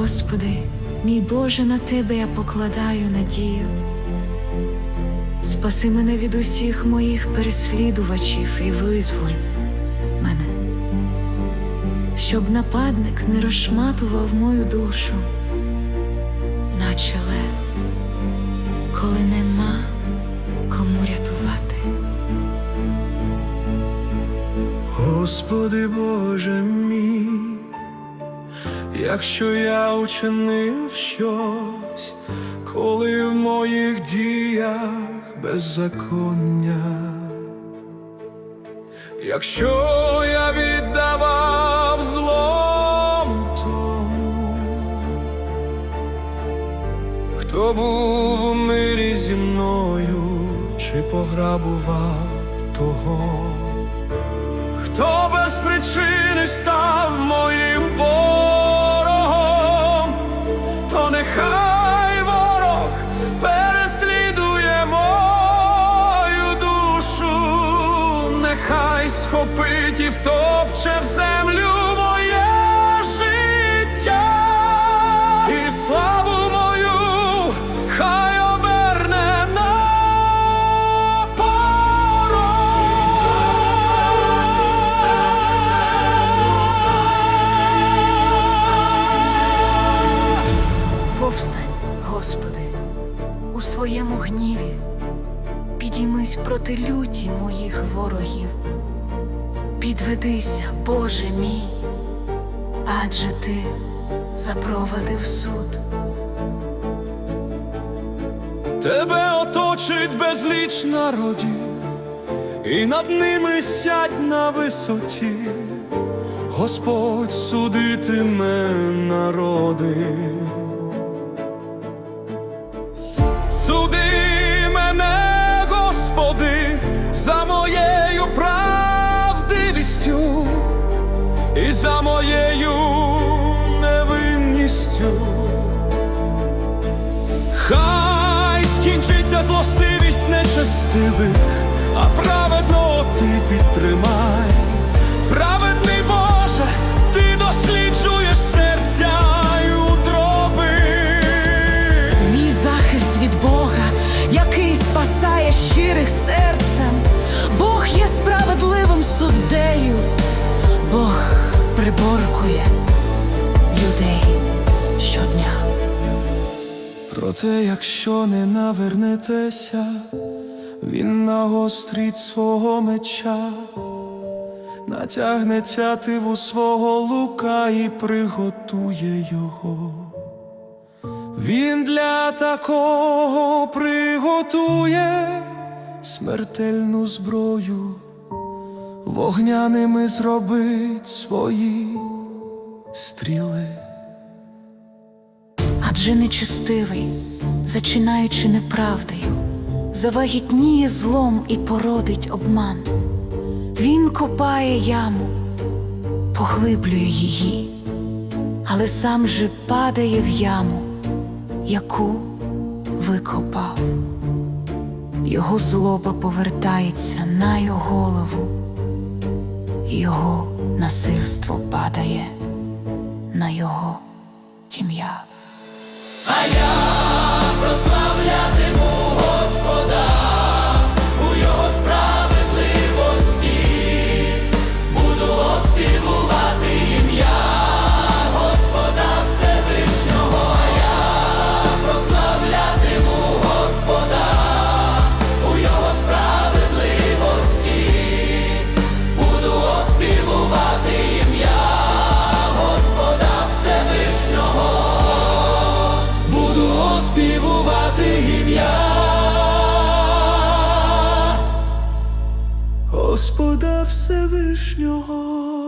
Господи, мій Боже, на Тебе я покладаю надію. Спаси мене від усіх моїх переслідувачів і визволь мене, щоб нападник не розшматував мою душу, наче лев, коли нема кому рятувати. Господи Боже мій, якщо я учинив щось, коли в моїх діях беззаконня, якщо я віддавав злом тому, хто був у мирі зі мною, чи пограбував того. Хто без причини став моїм схопить і втопче в землю моє життя, і славу мою хай оберне на Повстань, Господи, у своєму гніві, підіймись проти люті моїх ворогів. Підведися, Боже мій, адже ти запровадив суд. Тебе оточить безліч народів, і над ними сядь на висоті, Господь судитиме народи. Невинністю. Хай скінчиться злостивість нечестивих, а праведного ти підтримай. Праведний Боже, ти досліджуєш серця й утроби. Мій захист від Бога, який спасає щирих серцем. Бог є справедливим суддею, Бог приборкує людей Проте, якщо не навернетеся, він нагострить свого меча, натягне тятиву свого лука і приготує його. Він для такого приготує смертельну зброю, вогняними зробить свої стріли. Адже нечестивий, зачинаючи неправдою, завагітніє злом і породить обман. Він копає яму, поглиблює її, але сам же падає в яму, яку викопав. Його злоба повертається на його голову, його насильство падає на його тім'я. Allá Господа Всевишнього.